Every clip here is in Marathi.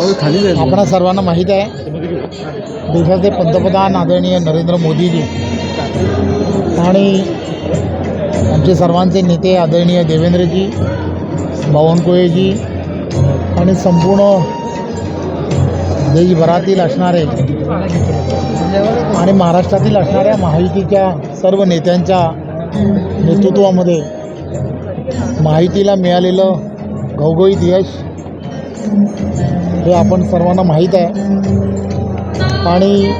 आपणा सर्वांना माहीत आहे देशाचे पंतप्रधान आदरणीय नरेंद्र मोदीजी आणि आमचे सर्वांचे नेते आदरणीय देवेंद्रजी बावनकुळेजी आणि संपूर्ण देशभरातील असणारे आणि महाराष्ट्रातील असणाऱ्या माहितीच्या सर्व नेत्यांच्या नेतृत्वामध्ये माहितीला मिळालेलं घवघवीत यश हे आपण सर्वांना माहीत आहे. आणि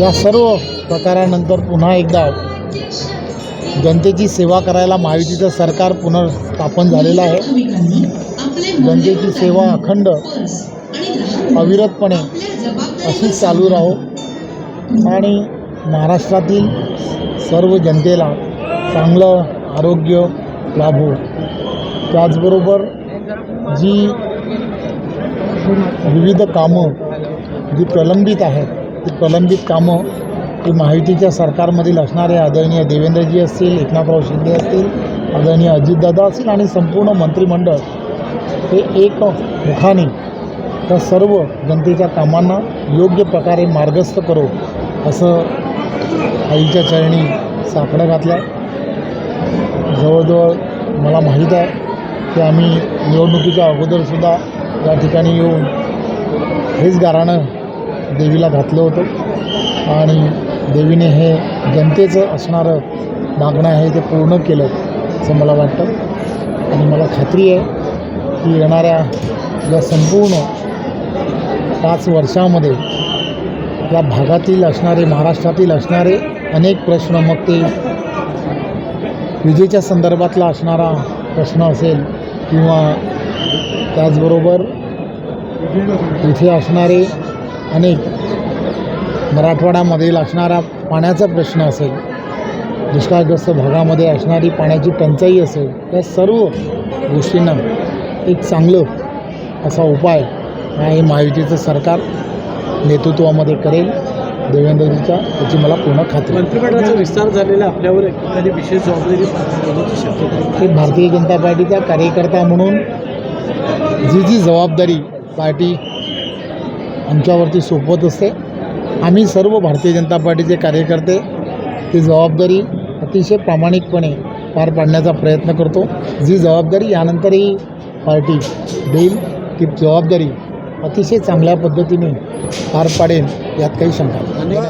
या सर्व प्रकारानंतर पुन्हा एकदा जनतेची सेवा करायला महायुतीचं सरकार पुनर्स्थापन झालेलं आहे. जनतेची सेवा अखंड अविरतपणे अशीच चालू राहो. आणि महाराष्ट्रातील सर्व जनतेला चांगलं आरोग्य लाभो. त्याचबरोबर जी विविध कामं जी प्रलंबित आहेत ती प्रलंबित कामं ही माहितीच्या सरकारमधील असणारे आदरणीय देवेंद्रजी असतील एकनाथराव शिंदे असतील आदरणीय अजितदादा असतील आणि संपूर्ण मंत्रिमंडळ हे एक मुखाने त्या सर्व जनतेच्या कामांना योग्य प्रकारे मार्गस्थ करो असं आईच्या चरणी साकडं घातल्या. जवळजवळ मला माहीत आहे की आम्ही निवडणुकीच्या अगोदरसुद्धा या ठिकाणी येऊन हेच गाराणं देवीला घातलं होतं. आणि देवीने हे जनतेचं असणारं मागणं आहे ते पूर्ण केलं असं मला वाटतं. आणि मला खात्री आहे की येणाऱ्या या संपूर्ण पाच वर्षामध्ये या भागातील असणारे महाराष्ट्रातील असणारे अनेक प्रश्न मग ते विजेच्या संदर्भातला असणारा प्रश्न असेल किंवा त्याचबरोबर इथे असणारे अनेक मराठवाड्यामधील असणारा पाण्याचा प्रश्न असेल दुष्काळग्रस्त भागामध्ये असणारी पाण्याची टंचाई असेल या सर्व गोष्टींना एक चांगलं असा उपाय हा हे महायुतीचं सरकार नेतृत्वामध्ये करेल. देवेंद्रजीच्या याची मला पूर्ण खात्री. मंत्रिमंडळाचा विस्तार झालेला आपल्यावर एखादी विशेष जबाबदारी शक्यता ते भारतीय जनता पार्टीचा कार्यकर्ता म्हणून जी जी जबाबदारी पार्टी आमच्यावरती सोपवत असते आम्ही सर्व भारतीय जनता पार्टीचे कार्यकर्ते ती जबाबदारी अतिशय प्रामाणिकपणे पार पाडण्याचा प्रयत्न करतो जी जबाबदारी यानंतरही पार्टी देईल ती जबाबदारी अतिशय चांगल्या पद्धतीने पार पाडेल यात काही शंका नाही.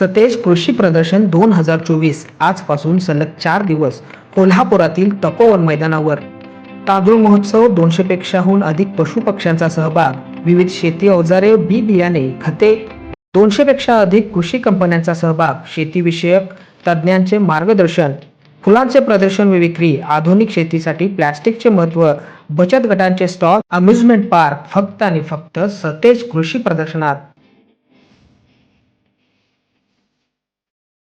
सतेज कृषी प्रदर्शन दोन हजार चोवीस आजपासून सलग चार दिवस कोल्हापुरातील तपोवन मैदानावर. तांदूळ महोत्सव दोनशेपेक्षाहून अधिक पशुपक्ष्यांचा सहभाग विविध शेती अवजारे बी बियाणे खते. दोनशेपेक्षा अधिक कृषी कंपन्यांचा सहभाग शेतीविषयक तज्ज्ञांचे मार्गदर्शन. फुलांचे प्रदर्शन व विक्री आधुनिक शेतीसाठी प्लॅस्टिकचे महत्त्व बचत गटांचे स्टॉल अम्युजमेंट पार्क फक्त आणि फक्त सतेज कृषी प्रदर्शनात.